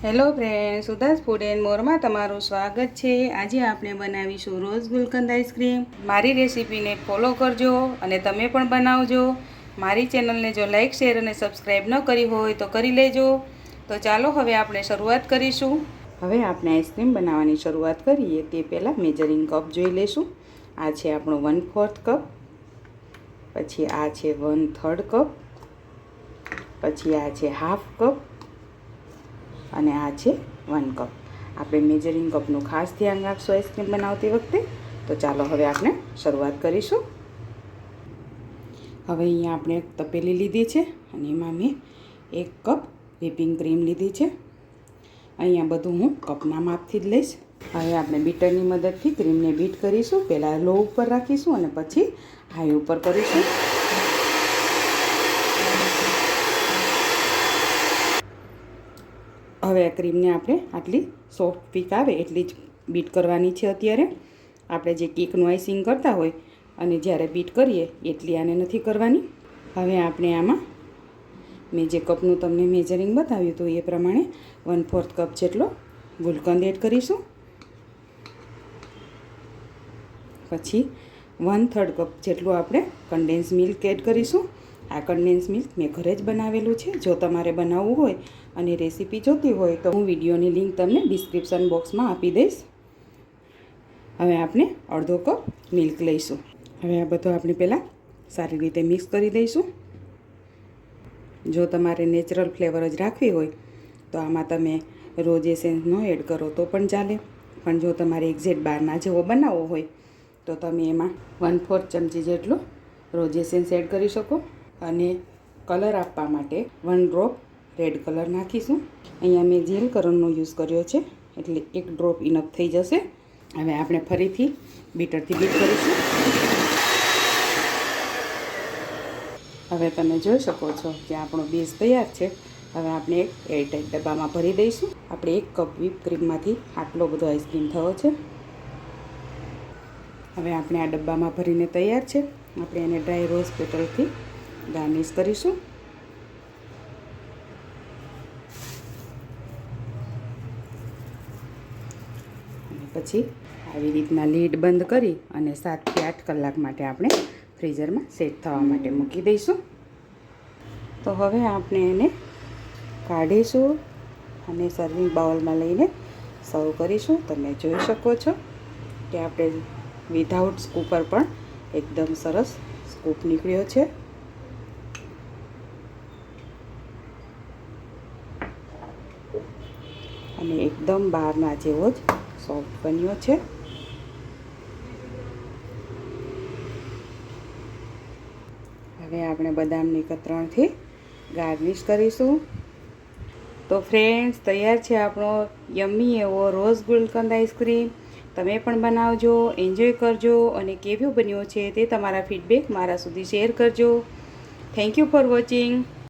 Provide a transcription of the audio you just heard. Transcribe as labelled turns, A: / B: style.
A: Hello friend Sudha's food and મોરમાં તમારું સ્વાગત છે. આજે આપણે બનાવીશું રોઝ ગુલકંદ આઈસ્ક્રીમ મારી રેસીપીને ફોલો કરજો અને તમે પણ બનાવજો. મારી ચેનલને જો લાઇક શેર અને સબસ્ક્રાઈબ ન કરી હોય તો કરી લેજો. તો ચાલો હવે આપણે શરૂઆત કરીશું. હવે આપણે આઈસ્ક્રીમ બનાવવાની શરૂઆત કરીએ તે પહેલાં મેજરિંગ કપ જોઈ લેશું. આ છે આપણો વન ફોર્થ કપ પછી આ છે વન થર્ડ કપ પછી આ છે હાફ કપ અને આ છે વન કપ આપણે મેજરિંગ કપનું ખાસ ધ્યાન રાખશું આઈસ્ક્રીમ બનાવતી વખતે. તો ચાલો હવે આપણે શરૂઆત કરીશું. હવે અહીંયા આપણે તપેલી લીધી છે અને એમાં મેં એક કપ વિપિંગ ક્રીમ લીધી છે. અહીંયા બધું હું કપના માપથી જ લઈશ. હવે આપણે બીટરની મદદથી ક્રીમને બીટ કરીશું. પહેલાં લો ઉપર રાખીશું અને પછી હાઈ ઉપર કરીશું. હવે આ ક્રીમને આપણે આટલી સોફ્ટ પીક આવે એટલી જ બીટ કરવાની છે અત્યારે. આપણે જે કેકનું આઈસિંગ કરતા હોય અને જ્યારે બીટ કરીએ એટલી આને નથી કરવાની. હવે આપણે આમાં મેં જે કપનું તમને મેજરિંગ બતાવ્યું હતું એ પ્રમાણે વન ફોર્થ કપ જેટલો ગુલકંદ એડ કરીશું. પછી વન થર્ડ કપ જેટલું આપણે કન્ડેન્સ મિલ્ક એડ કરીશું. આ કન્ડેન્સ મિલ્ક મેં ઘરે જ બનાવેલું છે. જો તમારે બનાવવું હોય અને રેસીપી જોતી હોય તો હું વિડીયોની લિંક તમને ડિસ્ક્રિપ્શન બોક્સમાં આપી દઈશ. હવે આપણે અડધો કપ મિલ્ક લઈશું. હવે આ બધું આપણે પહેલાં સારી રીતે મિક્સ કરી દઈશું જો તમારે નેચરલ ફ્લેવર જ રાખવી હોય તો આમાં તમે રોજ એસેન્સ ન એડ કરો તો પણ ચાલે. પણ જો તમારે એક્ઝેક્ટ બહારના જેવો બનાવવો હોય તો તમે એમાં વન ફોર્થ ચમચી જેટલો રોજ એસેન્સ એડ કરી શકો. અને કલર આપવા માટે વન ડ્રોપ રેડ કલર નાખીશું. અહીંયા મેં જેલ કલરનો યુઝ કર્યો છે, એટલે એક ડ્રોપ ઇનફ થઈ જશે. હવે આપણે ફરીથી બીટરથી બીટ કરીશું. હવે તમે જોઈ શકો છો કે આપણો બેઝ તૈયાર છે. હવે આપણે એક એરટાઈટ ડબ્બામાં ભરી દઈશું. આપણે એક કપ વીપ ક્રીમમાંથી આટલો બધો આઈસ્ક્રીમ થયો છે. હવે આપણે આ ડબ્બામાં ભરીને તૈયાર છે. આપણે એને ડ્રાય રોઝ પેટલથી ગાર્નિશ કરીશું. પછી આવી રીતના લીડ બંધ કરી અને સાતથી આઠ કલાક માટે આપણે ફ્રીઝરમાં સેટ થવા માટે મૂકી દઈશું. તો હવે આપણે એને કાઢીશું અને સર્વિંગ બાઉલમાં લઈને સર્વ કરીશું. તમે જોઈ શકો છો કે આપણે વિધાઉટ સ્કૂપર પણ એકદમ સરસ સ્કૂપ નીકળ્યો છે. અને એકદમ બહારના જેવો જ સોફ્ટ બન્યો છે. હવે આપણે બદામની કતરણથી ગાર્નિશ કરીશું. તો ફ્રેન્ડ્સ, તૈયાર છે આપણો યમ્મી એવો રોઝ ગુલકંદ આઈસ્ક્રીમ. તમે પણ બનાવજો, એન્જોય કરજો અને કેવું બન્યો છે તે તમારા ફીડબેક મારા સુધી શેર કરજો. Thank you for watching.